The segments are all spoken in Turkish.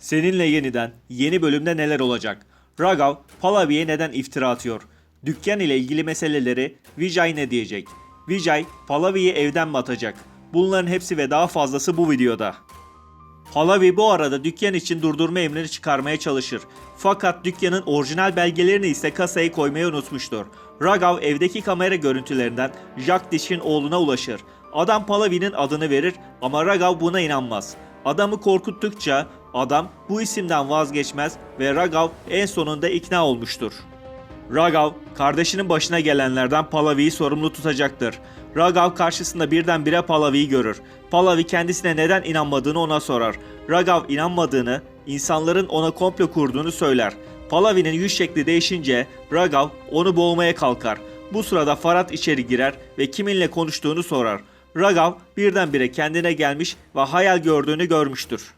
Seninle yeniden yeni bölümde neler olacak? Ragav Palavi'ye neden iftira atıyor? Dükkan ile ilgili meseleleri Vijay ne diyecek? Vijay Palavi'yi evden mi atacak? Bunların hepsi ve daha fazlası bu videoda. Palavi bu arada dükkan için durdurma emrini çıkarmaya çalışır. Fakat dükkanın orijinal belgelerini ise kasaya koymayı unutmuştur. Ragav evdeki kamera görüntülerinden Jack Dish'in oğluna ulaşır. Adam Palavi'nin adını verir ama Ragav buna inanmaz. Adamı korkuttukça adam bu isimden vazgeçmez ve Ragav en sonunda ikna olmuştur. Ragav, kardeşinin başına gelenlerden Palavi'yi sorumlu tutacaktır. Ragav karşısında birdenbire Palavi'yi görür. Palavi kendisine neden inanmadığını ona sorar. Ragav inanmadığını, insanların ona komplo kurduğunu söyler. Palavi'nin yüz şekli değişince Ragav onu boğmaya kalkar. Bu sırada Farhat içeri girer ve kiminle konuştuğunu sorar. Ragav birdenbire kendine gelmiş ve hayal gördüğünü görmüştür.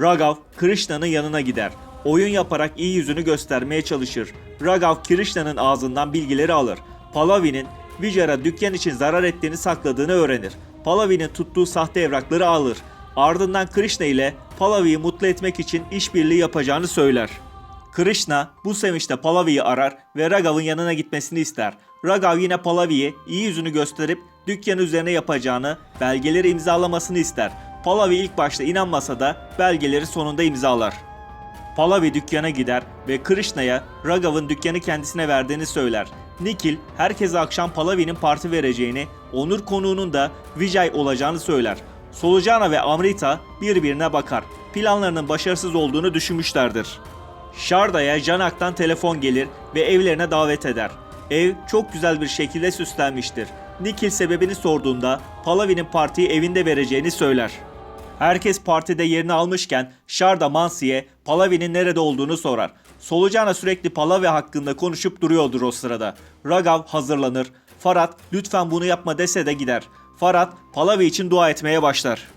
Ragav, Krishna'nın yanına gider. Oyun yaparak iyi yüzünü göstermeye çalışır. Ragav, Krishna'nın ağzından bilgileri alır. Palavi'nin Vijar'a dükkan için zarar ettiğini sakladığını öğrenir. Palavi'nin tuttuğu sahte evrakları alır. Ardından Krishna ile Palavi'yi mutlu etmek için işbirliği yapacağını söyler. Krishna bu sevinçte Palavi'yi arar ve Ragav'ın yanına gitmesini ister. Ragav yine Palavi'ye iyi yüzünü gösterip dükkan üzerine yapacağını, belgeleri imzalamasını ister. Palavi ilk başta inanmasa da belgeleri sonunda imzalar. Palavi dükkana gider ve Krishna'ya Ragav'ın dükkanı kendisine verdiğini söyler. Nikil herkese akşam Palavi'nin parti vereceğini, onur konuğunun da Vijay olacağını söyler. Solucana ve Amrita birbirine bakar. Planlarının başarısız olduğunu düşünmüşlerdir. Sharda'ya Janak'tan telefon gelir ve evlerine davet eder. Ev çok güzel bir şekilde süslenmiştir. Nikil sebebini sorduğunda Palavi'nin partiyi evinde vereceğini söyler. Herkes partide yerini almışken Sharda Mansi'ye Palavi'nin nerede olduğunu sorar. Solucana sürekli Palavi hakkında konuşup duruyordur o sırada. Ragav hazırlanır. Farhat lütfen bunu yapma dese de gider. Farhat Palavi için dua etmeye başlar.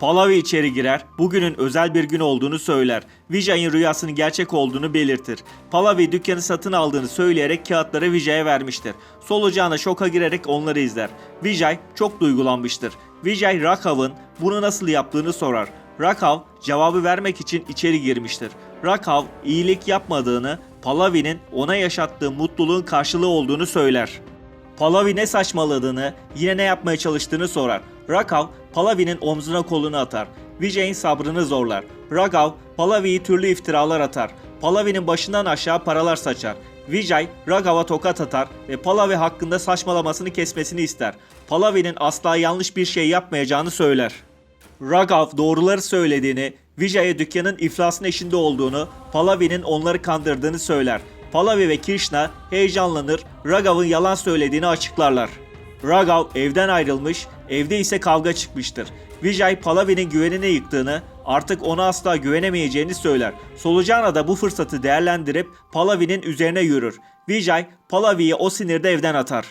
Palavi içeri girer, bugünün özel bir gün olduğunu söyler. Vijay'ın rüyasının gerçek olduğunu belirtir. Palavi dükkanı satın aldığını söyleyerek kağıtları Vijay'a vermiştir. Solucana şoka girerek onları izler. Vijay çok duygulanmıştır. Vijay Rakhav'ın bunu nasıl yaptığını sorar. Rakhav cevabı vermek için içeri girmiştir. Rakhav iyilik yapmadığını, Palavi'nin ona yaşattığı mutluluğun karşılığı olduğunu söyler. Palavi ne saçmaladığını, yine ne yapmaya çalıştığını sorar. Rakav, Palavi'nin omzuna kolunu atar. Vijay'in sabrını zorlar. Ragav, Palavi'yi türlü iftiralar atar. Palavi'nin başından aşağı paralar saçar. Vijay, Ragav'a tokat atar ve Palavi hakkında saçmalamasını kesmesini ister. Palavi'nin asla yanlış bir şey yapmayacağını söyler. Ragav doğruları söylediğini, Vijay'a dükkanın iflasın eşinde olduğunu, Palavi'nin onları kandırdığını söyler. Palavi ve Krishna heyecanlanır, Ragav'ın yalan söylediğini açıklarlar. Ragav evden ayrılmış, evde ise kavga çıkmıştır. Vijay Palavi'nin güvenini yıktığını, artık ona asla güvenemeyeceğini söyler. Solucana da bu fırsatı değerlendirip Palavi'nin üzerine yürür. Vijay Palavi'yi o sinirde evden atar.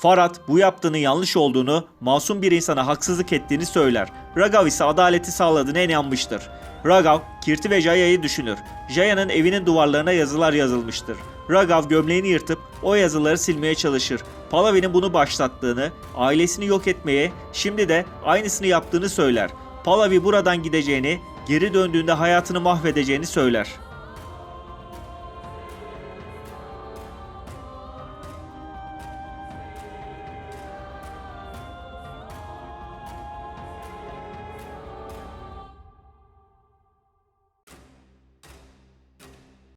Farhat bu yaptığının yanlış olduğunu, masum bir insana haksızlık ettiğini söyler. Ragav ise adaleti sağladığına inanmıştır. Ragav, Kirti ve Jaya'yı düşünür. Jaya'nın evinin duvarlarına yazılar yazılmıştır. Ragav gömleğini yırtıp o yazıları silmeye çalışır. Palavi'nin bunu başlattığını, ailesini yok etmeye, şimdi de aynısını yaptığını söyler. Palavi buradan gideceğini, geri döndüğünde hayatını mahvedeceğini söyler.